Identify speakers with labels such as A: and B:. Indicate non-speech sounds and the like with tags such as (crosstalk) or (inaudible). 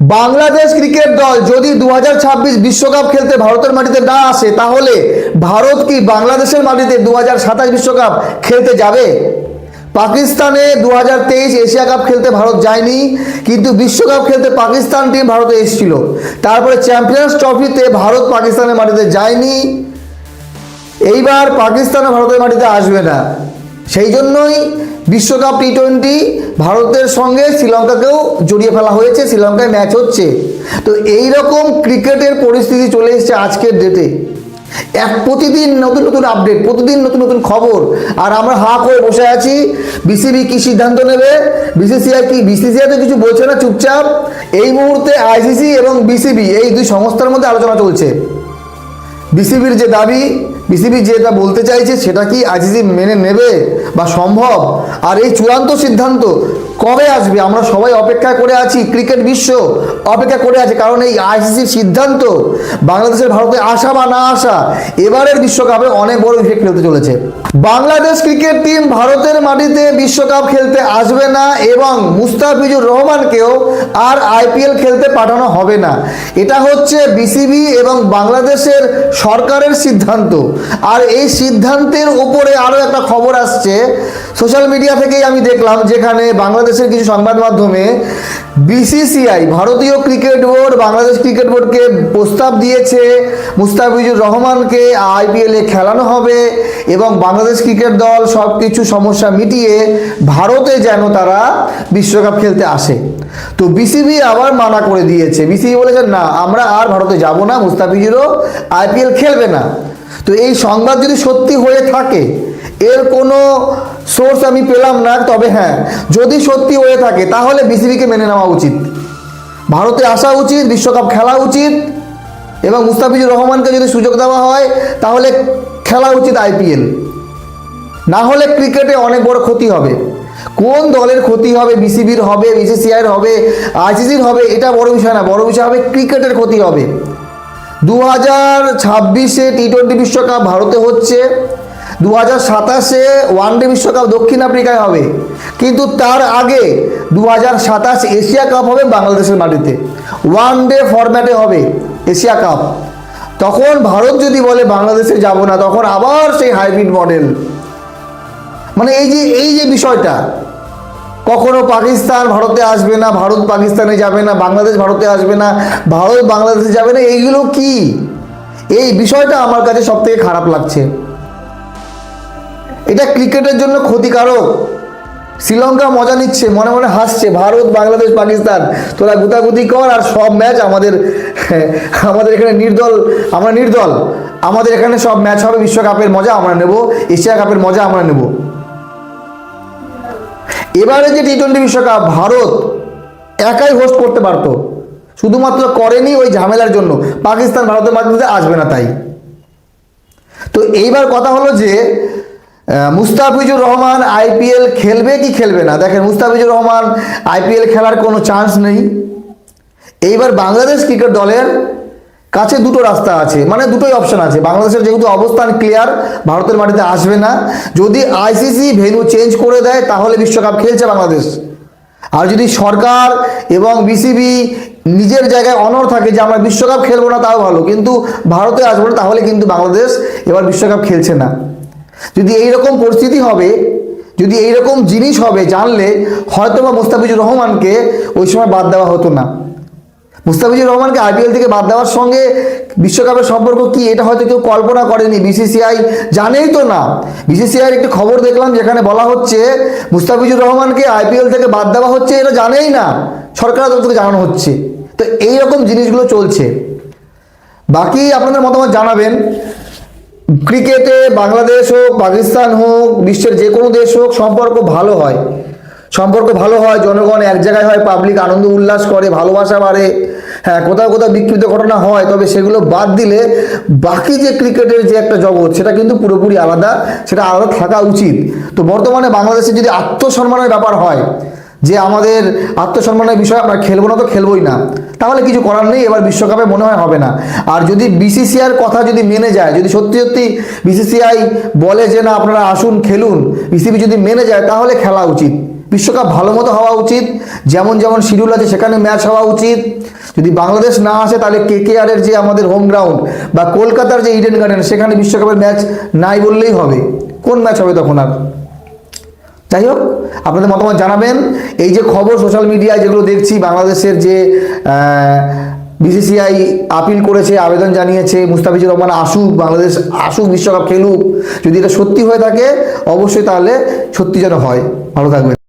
A: Bangladesh cricket দল যদি দু বিশ্বকাপ খেলতে ভারতের মাটিতে না আসে, তাহলে ভারত কি বাংলাদেশের মাটিতে দু বিশ্বকাপ খেলতে যাবে? পাকিস্তানে দু হাজার তেইশ এশিয়া কাপ খেলতে ভারত যায়নি, কিন্তু বিশ্বকাপ খেলতে পাকিস্তান টিম ভারতে এসেছিল। তারপরে চ্যাম্পিয়ন্স ট্রফিতে ভারত পাকিস্তানের মাটিতে যায়নি। এইবার পাকিস্তান ভারতের মাটিতে আসবে না। সেই জন্যই বিশ্বকাপ টি টোয়েন্টি ভারতের সঙ্গে শ্রীলঙ্কাকেও জড়িয়ে ফেলা হয়েছে, শ্রীলঙ্কায় ম্যাচ হচ্ছে। তো এই রকম ক্রিকেটের পরিস্থিতি চলে এসেছে আজকের ডেটে এক প্রতিদিন নতুন নতুন আপডেট প্রতিদিন নতুন নতুন খবর। আর আমরা হা করে বসে আছি বিসিবি কি সিদ্ধান্ত নেবে? বিসিসিআই কি বিসিসিআই তো কিছু বলছে না, চুপচাপ। এই মুহূর্তে আইসিসি এবং বিসিবি এই দুই সংস্থার মধ্যে আলোচনা চলছে। বিসিবির যে দাবি বিসিবি যেটা বলতে চাইছে সেটা কি আইসিসি মেনে নেবে বা সম্ভব? আর এই চূড়ান্ত সিদ্ধান্ত কবে আসবে? আমরা সবাই অপেক্ষা করে আছি, ক্রিকেট বিশ্ব অপেক্ষা করে আছে, কারণ এই আইসিসির সিদ্ধান্ত বাংলাদেশের ভারতে আসা বা না আসা, এবারের বিশ্বকাপে অনেক বড় ইফেক্ট ফেলতে চলেছে। বাংলাদেশ ক্রিকেট টিম ভারতের মাটিতে বিশ্বকাপ খেলতে আসবে না এবং মুস্তাফিজুর রহমানকেও আর আইপিএল খেলতে পাঠানো হবে না। এটা হচ্ছে বিসিবি এবং বাংলাদেশের সরকারের সিদ্ধান্ত। আর এই সিদ্ধান্তের উপরে আরও একটা খবর আসছে। সোশ্যাল মিডিয়া থেকেই আমি দেখলাম যেখানে বাংলাদেশের কিছু সংবাদ মাধ্যমে বিসিসিআই ভারতীয় ক্রিকেট বোর্ড, বাংলাদেশ ক্রিকেট বোর্ডকে প্রস্তাব দিয়েছে, মুস্তাফিজুর রহমানকে আইপিএলে খেলানো হবে এবং বাংলাদেশ ক্রিকেট দল সব কিছু সমস্যা মিটিয়ে ভারতে যেন তারা বিশ্বকাপ খেলতে আসে। তো বিসিবি আবার মানা করে দিয়েছে। বিসিবি বলেছে, না, আমরা আর ভারতে যাব না, মুস্তাফিজুরও আইপিএল খেলবে না। তো এই সংবাদ যদি সত্যি হয়ে থাকে এর কোনো সোর্স আমি পেলাম না, তবে হ্যাঁ যদি সত্যি হয়ে থাকে, তাহলে বিসিবিকে মেনে নেওয়া উচিত। ভারতে আসা উচিত, বিশ্বকাপ খেলা উচিত, এবং মুস্তাফিজুর রহমানকে যদি সুযোগ দেওয়া হয়, তাহলে খেলা উচিত আইপিএল না হলে ক্রিকেটে অনেক বড় ক্ষতি হবে। কোন দলের ক্ষতি হবে বিসিবির হবে বিসিসিআইয়ের হবে আইসিসির হবে, এটা বড় বিষয় না, বড় বিষয় হবে ক্রিকেটের ক্ষতি হবে। দু হাজার ছাব্বিশে টি টোয়েন্টি বিশ্বকাপ ভারতে হচ্ছে। দু হাজার সাতাশে ওয়ানডে বিশ্বকাপ দক্ষিণ আফ্রিকায় হবে। কিন্তু তার আগে দু হাজার সাতাশ এশিয়া কাপ হবে বাংলাদেশের মাটিতে। ওয়ান ডে ফরম্যাটে হবে এশিয়া কাপ। তখন ভারত যদি বলে বাংলাদেশে যাব না, তখন আবার সেই হাইব্রিড মডেল। মানে এই যে এই যে বিষয়টা, কখনো পাকিস্তান ভারতে আসবে না, ভারত পাকিস্তানে যাবে না, বাংলাদেশ ভারতে আসবে না, ভারত বাংলাদেশে যাবে না, এইগুলো কি? এই বিষয়টা আমার কাছে সব থেকে খারাপ লাগছে। এটা ক্রিকেটের জন্য ক্ষতিকারক। শ্রীলঙ্কা মজা নিচ্ছে, মনে মনে হাসছে, ভারত, বাংলাদেশ, পাকিস্তান, তোরা গুতাগুতি কর আর সব ম্যাচ আমাদের (laughs) আমাদের এখানে নির্দল, আমরা নির্দল। আমাদের এখানে সব ম্যাচ হবে, বিশ্বকাপের মজা আমরা নেব, এশিয়া কাপের মজা আমরা নেব। এবারে যে টি টোয়েন্টি বিশ্বকাপ, ভারত একাই হোস্ট করতে পারতো। শুধুমাত্র করেনি ওই ঝামেলার জন্য। পাকিস্তান ভারতের মাটিতে আসবে না তাই। তো এইবার কথা হলো যে মুস্তাফিজুর রহমান আইপিএল খেলবে কি খেলবে না? দেখেন, মুস্তাফিজুর রহমান আইপিএল খেলার কোনো চান্স নেই। এইবার বাংলাদেশ ক্রিকেট দলের কাছে দুটো রাস্তা আছে মানে দুটোই অপশন আছে। বাংলাদেশের যেহেতু অবস্থান ক্লিয়ার ভারতের মাটিতে আসবে না। যদি আইসিসি ভেন্যু চেঞ্জ করে দেয়, তাহলে বিশ্বকাপ খেলছে বাংলাদেশ। আর যদি সরকার এবং বিসিবি নিজের জায়গায় অনর থাকে যে আমরা বিশ্বকাপ খেলব না, তাও ভালো। কিন্তু ভারতে আসব না, তাহলে কিন্তু বাংলাদেশ এবার বিশ্বকাপ খেলছে না। যদি এই রকম পরিস্থিতি হবে, যদি এই রকম জিনিস হবে জানলে হয়তো বা মুস্তাফিজুর রহমানকে ওই সময় বাদ দেওয়া হতো না। মুস্তাফিজুর রহমানকে আইপিএল থেকে বাদ দেওয়ার সঙ্গে বিশ্বকাপের সম্পর্ক কি, এটা হয়তো কেউ কল্পনা করেনি। বিসিসিআই জানেই তো না। বিসিসিআইয়ের একটি খবর দেখলাম যেখানে বলা হচ্ছে, মুস্তাফিজুর রহমানকে আইপিএল থেকে বাদ দেওয়া হচ্ছে এটা জানেই না। সরকারের তরফ থেকে জানানো হচ্ছে। তো এই রকম জিনিসগুলো চলছে। বাকি আপনাদের মতামত জানাবেন। ক্রিকেটে বাংলাদেশ হোক, পাকিস্তান হোক, বিশ্বের যে কোনো দেশ হোক, সম্পর্ক ভালো হয়। সম্পর্ক ভালো হয়, জনগণ এক জায়গায় হয় পাবলিক আনন্দ উল্লাস করে, ভালোবাসা বাড়ে। হ্যাঁ কোথাও কোথাও বিকৃত ঘটনা হয়, তবে সেগুলো বাদ দিলে বাকি যে ক্রিকেটের যে একটা জগৎ, সেটা কিন্তু পুরোপুরি আলাদা, সেটা আলাদা থাকা উচিত। তো বর্তমানে বাংলাদেশে যদি আত্মসম্মানের ব্যাপার হয় যে আমাদের আত্মসম্মানের বিষয় আমরা খেলব না তো খেলবোই না। তাহলে কিছু করার নেই, এবার বিশ্বকাপে মনে হয় হবে না। আর যদি বিসিসিআইয়ের কথা যদি মেনে যায়, যদি সত্যি সত্যি বিসিসিআই বলে যে না, আপনারা আসুন, খেলুন, বিসিবি যদি মেনে যায়, তাহলে খেলা উচিত। বিশ্বকাপ ভালো মতো হওয়া উচিত, যেমন যেমন শিডিউল আছে সেখানে ম্যাচ হওয়া উচিত। যদি বাংলাদেশ না আসে, তাহলে কে কে এর যে আমাদের হোম গ্রাউন্ড বা কলকাতার যে ইডেন গার্ডেন, সেখানে বিশ্বকাপের ম্যাচ নাই বললেই হবে। কোন ম্যাচ হবে তখন আর? যাই হোক, আপনাদের মতামত জানাবেন। এই যে খবর সোশ্যাল মিডিয়ায় যেগুলো দেখছি, বাংলাদেশের যে বিসিসিআই আপিল করেছে, আবেদন জানিয়েছে, মুস্তাফিজুর রহমান আসুক, বাংলাদেশ আসুক, বিশ্বকাপ খেলুক, যদি এটা সত্যি হয়ে থাকে, অবশ্যই তাহলে সত্যি যেন হয়। ভালো থাকবেন।